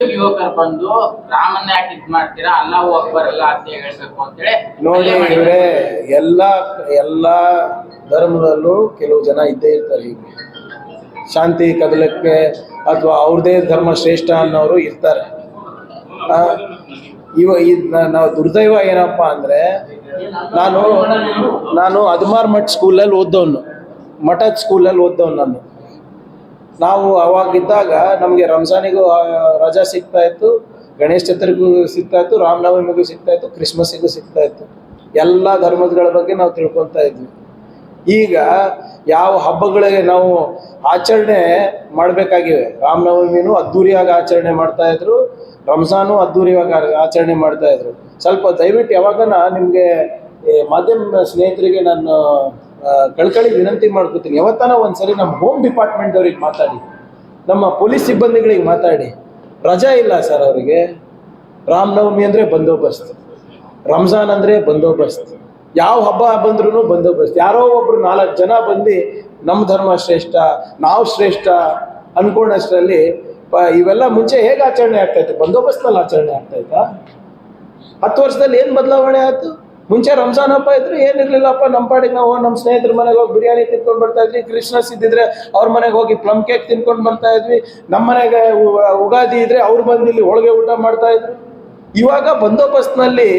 ಯುವಕರು ಬಂದು ರಾಮನ್ನ ಯಾಕೆ ಇದ್ ಮಾಡ್ತೀರಾ? ಅಲ್ಲಾಹು ಅಕ್ಬರ್ ಎಲ್ಲ ಅಂತ ಹೇಳ್ಬೇಕು ಅಂತೇಳಿ ನೋಡಿ ಇವರೇ ಎಲ್ಲ ಎಲ್ಲ ಧರ್ಮದಲ್ಲೂ ಕೆಲವು ಜನ ಇದ್ದೇ ಇರ್ತಾರೆ ಹೀಗೆ ಶಾಂತಿ ಕದಲಕ್ಕೆ ಅಥವಾ ಅವ್ರದೇ ಧರ್ಮ ಶ್ರೇಷ್ಠ ಅನ್ನೋರು ಇರ್ತಾರೆ. ಆ, ಇವ ಇದ್ ನಾ- ನಾವು ದುರ್ದೈವ ಏನಪ್ಪಾ ಅಂದ್ರೆ ನಾನು ನಾನು ಅದ್ಮಾರ್ ಮಠ್ ಸ್ಕೂಲಲ್ಲಿ ಓದ್ದವನು. ಮಠದ ಸ್ಕೂಲಲ್ಲಿ ಓದ್ದವನು ನಾನು. ನಾವು ಅವಾಗಿದ್ದಾಗ ನಮಗೆ ರಂಜಾನಿಗೂ ರಜಾ ಸಿಗ್ತಾ ಇತ್ತು, ಗಣೇಶ ಚತುರ್ಥಿಗೂ ಸಿಗ್ತಾ ಇತ್ತು ರಾಮನವಮಿಗೂ ಸಿಗ್ತಾ ಇತ್ತು ಕ್ರಿಸ್ಮಸ್ಸಿಗೂ ಸಿಗ್ತಾ ಇತ್ತು. ಎಲ್ಲ ಧರ್ಮಗಳ ಬಗ್ಗೆ ನಾವು ತಿಳ್ಕೊತಾ ಇದ್ವಿ. ಈಗ ಯಾವ ಹಬ್ಬಗಳಿಗೆ ನಾವು ಆಚರಣೆ ಮಾಡಬೇಕಾಗಿವೆ. ರಾಮನವಮಿನೂ ಅದ್ದೂರಿಯಾಗಿ ಆಚರಣೆ ಮಾಡ್ತಾ ಇದ್ರು, ರಂಜಾನು ಅದ್ದೂರಿಯಾಗಿ ಆಚರಣೆ ಮಾಡ್ತಾ ಇದ್ರು. ಸ್ವಲ್ಪ ದಯವಿಟ್ಟು ಯಾವಾಗನ ನಿಮಗೆ ಮಾಧ್ಯಮ ಸ್ನೇಹಿತರಿಗೆ ನಾನು ಕಳ್ಕಳಿ ವಿನಂತಿ ಮಾಡ್ಕೊತೀನಿ. ಯಾವತ್ತಾನ ಒಂದ್ಸರಿ ನಮ್ಮ ಹೋಮ್ ಡಿಪಾರ್ಟ್ಮೆಂಟ್ ಅವ್ರಿಗೆ ಮಾತಾಡಿ. ನಮ್ಮ ಪೊಲೀಸ್ ಸಿಬ್ಬಂದಿಗಳಿಗೆ ಮಾತಾಡಿ. ರಜಾ ಇಲ್ಲ ಸರ್ ಅವರಿಗೆ. ರಾಮನವಮಿ ಅಂದರೆ ಬಂದೋಬಸ್ತ್. ರಂಜಾನ್ ಅಂದರೆ ಬಂದೋಬಸ್ತ್. ಯಾವ ಹಬ್ಬ ಬಂದ್ರೂ ಬಂದೋಬಸ್ತ್. ಯಾರೋ ಒಬ್ರು ನಾಲ್ಕು ಜನ ಬಂದು ನಮ್ಮ ಧರ್ಮ ಶ್ರೇಷ್ಠ, ನಾವು ಶ್ರೇಷ್ಠ ಅನ್ಕೊಂಡಷ್ಟರಲ್ಲಿ ಇವೆಲ್ಲ ಮುಂಚೆ ಹೇಗೆ ಆಚರಣೆ ಆಗ್ತಾ ಇತ್ತು? ಬಂದೋಬಸ್ತ್ನಲ್ಲಿ ಆಚರಣೆ ಆಗ್ತಾ ಇತ್ತಾ? ಹತ್ತು ವರ್ಷದಲ್ಲಿ ಏನು ಬದಲಾವಣೆ ಆಯ್ತು? ಮುಂಚೆ ರಂಜಾನ್ ಹಬ್ಬ ಇದ್ರೆ ಏನಿರ್ಲಿಲ್ಲಪ್ಪ ನಮ್ಮ ಪಾಡಿಗೆ ನಾವು ನಮ್ಮ ಸ್ನೇಹಿತರ ಮನೆಗೆ ಹೋಗಿ ಬಿರಿಯಾನಿ ತಿನ್ಕೊಂಡು ಬರ್ತಾ ಇದ್ವಿ ಕ್ರಿಸ್ಮಸ್ ಇದ್ದಿದ್ರೆ ಅವ್ರ ಮನೆಗೆ ಹೋಗಿ ಪ್ಲಮ್ ಕೇಕ್ ತಿನ್ಕೊಂಡು ಬರ್ತಾ ಇದ್ವಿ. ನಮ್ಮ ಮನೆಗೆ ಉಗಾದಿ ಇದ್ರೆ ಅವ್ರು ಬಂದು ಇಲ್ಲಿ ಹೋಳಿಗೆ ಊಟ ಮಾಡ್ತಾ ಇದ್ರು. ಇವಾಗ ಬಂದೋಬಸ್ತ್ನಲ್ಲಿ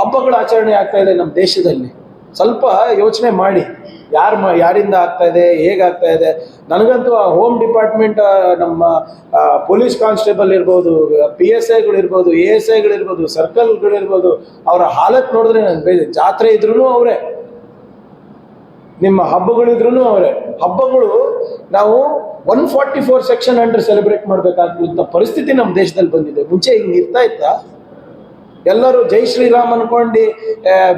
ಹಬ್ಬಗಳು ಆಚರಣೆ ಆಗ್ತಾ ಇದೆ ನಮ್ಮ ದೇಶದಲ್ಲಿ. ಸ್ವಲ್ಪ ಯೋಚನೆ ಮಾಡಿ. ಯಾರು ಯಾರಿಂದ ಆಗ್ತಾ ಇದೆ ಹೇಗಾಗ್ತಾ ಇದೆ? ನನಗಂತೂ ಆ ಹೋಮ್ ಡಿಪಾರ್ಟ್ಮೆಂಟ್ ನಮ್ಮ ಪೊಲೀಸ್ ಕಾನ್ಸ್ಟೇಬಲ್ ಇರ್ಬೋದು ಪಿ ಎಸ್ ಐಗಳಿರ್ಬೋದು ಎ ಎಸ್ ಐಗಳಿರ್ಬೋದು ಸರ್ಕಲ್ಗಳಿರ್ಬೋದು ಅವರ ಹಾಲತ್ ನೋಡಿದ್ರೆ ನನ್ಗೆ. ಜಾತ್ರೆ ಇದ್ರೂ ಅವರೇ. ನಿಮ್ಮ ಹಬ್ಬಗಳಿದ್ರೂ ಅವರೇ. ಹಬ್ಬಗಳು ನಾವು one forty four section under celebrate ಮಾಡಬೇಕಾದಂಥ ಪರಿಸ್ಥಿತಿ ನಮ್ಮ ದೇಶದಲ್ಲಿ ಬಂದಿದೆ. ಮುಂಚೆ ಹಿಂಗೆ ಇರ್ತಾ ಇತ್ತಾ? ಎಲ್ಲರೂ ಜೈ ಶ್ರೀರಾಮ್ ಅನ್ಕೊಂಡು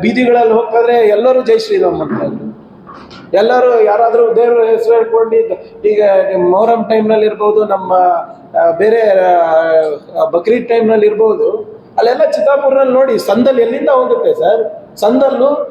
ಬೀದಿಗಳಲ್ಲಿ ಹೋಗ್ತಾದ್ರೆ ಎಲ್ಲರೂ ಜೈ ಶ್ರೀರಾಮ್ ಅಂತಾರೆ. ಎಲ್ಲರೂ ಯಾರಾದರೂ ದೇವರ ಹೆಸರು ಹೇಳ್ಕೊಂಡು, ಈಗ ಮೊಹರಂ ಟೈಮ್ನಲ್ಲಿ ಇರ್ಬೋದು ನಮ್ಮ ಬೇರೆ ಬಕ್ರೀದ್ ಟೈಮ್ನಲ್ಲಿ ಇರ್ಬೋದು ಅಲ್ಲೆಲ್ಲ ಚಿತ್ತಾಪುರ್ನಲ್ಲಿ ನೋಡಿ ಸಂದಲ್ಲಿ ಎಲ್ಲಿಂದ ಹೋಗುತ್ತೆ ಸರ್? ಸಂದಲ್ಲೂ